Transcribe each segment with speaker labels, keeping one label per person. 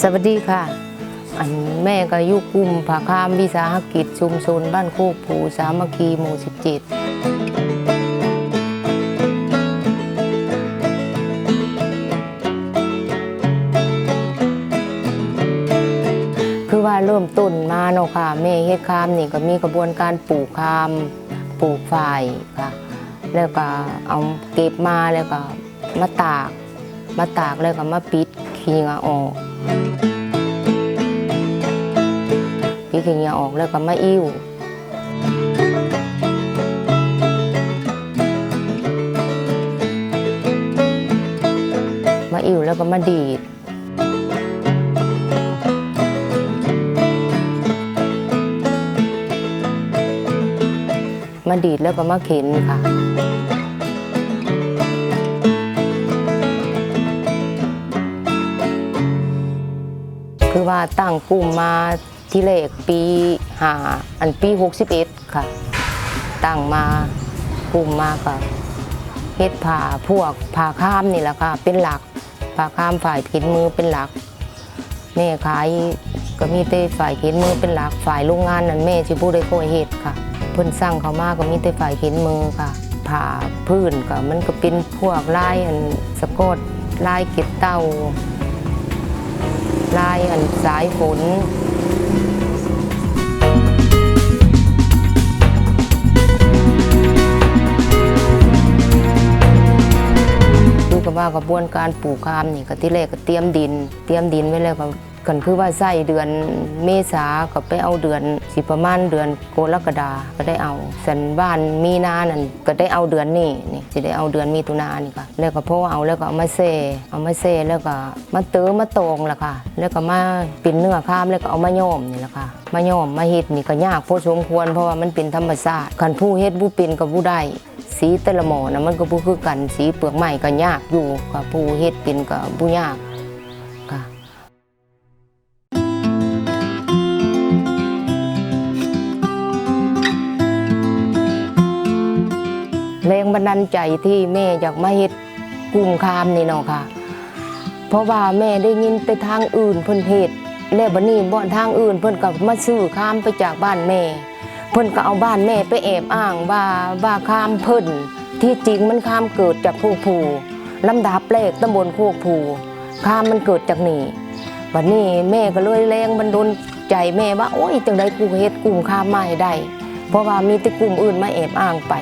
Speaker 1: สวัสดีค่ะ อันแม่ก็ยุกุมผาคามวิสาหกิจชุมชนบ้านโคกผูสามัคคีหมู่17คือว่าเริ่มต้นมาเนาะค่ะแม่เฮ็ดคามนี่ก็มีกระบวนการปลูกคามปลูกฝ่ายค่ะ แล้วก็เอาเก็บมาแล้วก็มาตาก มาตากแล้วก็มาปิดขี้งาออก ปิดขี้เหงาออกแล้วก็มาอิ่วมาอิ่วแล้วก็มาดีดมาดีดแล้วก็มาเข็นค่ะ คือว่าตั้งกลุ่มมา ที่เลขปีหาอันปี 61 ค่ะ ตั้งมากลุ่มมาก็เฮ็ดผ่าพวกผ่าข้ามนี่แหละค่ะ เป็นหลักผ่าข้ามฝ่ายผินมือเป็นหลักแม่ขายก็มีแต่ฝ่ายเข็นมือเป็นหลักฝ่ายโรงงานนั่นแม่ที่ผู้ได้โคยเฮ็ดค่ะ เพิ่นสั่งเขามาก็มีแต่ฝ่ายเข็นมือค่ะ ผ่าพื้นก็มันก็เป็นพวกลายอันสะกดลายเก็บเต้าลายอันสายฝนากระบวนการปลูกคามนี่ก็ที่แรกก็เตรียมดิน เตรียมดินไว้แล้วก็กันคือว่าใส่เดือนเมษาก็ไปเอาเดือนสิประมาณเดือนกรกฎาก็ได้เอาสันบ้านมีนานั่นก็ได้เอาเดือนนี้นี่สิได้เอาเดือนมีตุลานี่ค่ะแล้วก็พ่อเอาแล้วก็เอามาเซเอามาเซแล้วก็มาเติมมาตองล่ะค่ะ แล้วก็มาเป็นเนื้อข้ามแล้วก็เอามาย่อมนี่แหละค่ะมาย่อมมาเฮ็ดนี่ก็ยากพอสมควรเพราะว่ามันเป็นธรรมชาติคันผู้เฮ็ดผู้เป็นกับผู้ได้ สีแต่ละหมอนะมันก็บ่คือกันสีเปลือกไม้ก็ยากอยู่ค่ะผู้เฮ็ดเป็นก็บ่ยากค่ะแรงบันดาลใจที่แม่อยากมาเฮ็ดกลุ่มคามนี่เนาะค่ะ เพราะว่าแม่ได้ยินแต่ทางอื่นเพิ่นเฮ็ดแล้วบัดนี้บ่อนทางอื่นเพิ่นก็มาซื้อคามไปจากบ้านแม่ พิ่นก็เอาบ้านแม่ไปแอบอ้างว่าว่าคามเพิ่นที่จริงมันคามเกิดจากโคกผูลำดับแรกตำบลโคกผูคามมันเกิดจากนี่บัดนี้แม่ก็เลยแรงบันดาลใจแม่ว่าโอ้ยจังไดกูเฮ็ดกลุ่มคามมาให้ได้ เพราะว่ามีแต่กลุ่มอื่นมาแอบอ้างไป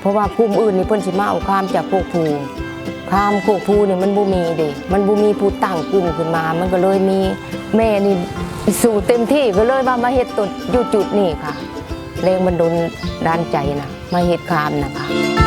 Speaker 1: เพราะว่ากลุ่มอื่นนี่เพิ่นสิมาเอาคามจากโคกผูคามโคกผูนี่มันบ่มีเด้มันบ่มีผู้ตั้งกลุ่มขึ้นมา มันก็เลยมีแม่นี่สู่เต็มที่ก็เลยว่ามาเฮ็ดต้นอยู่จุดนี้ค่ะ แรงบันดลด้านใจนะมาเหตุคามนะคะ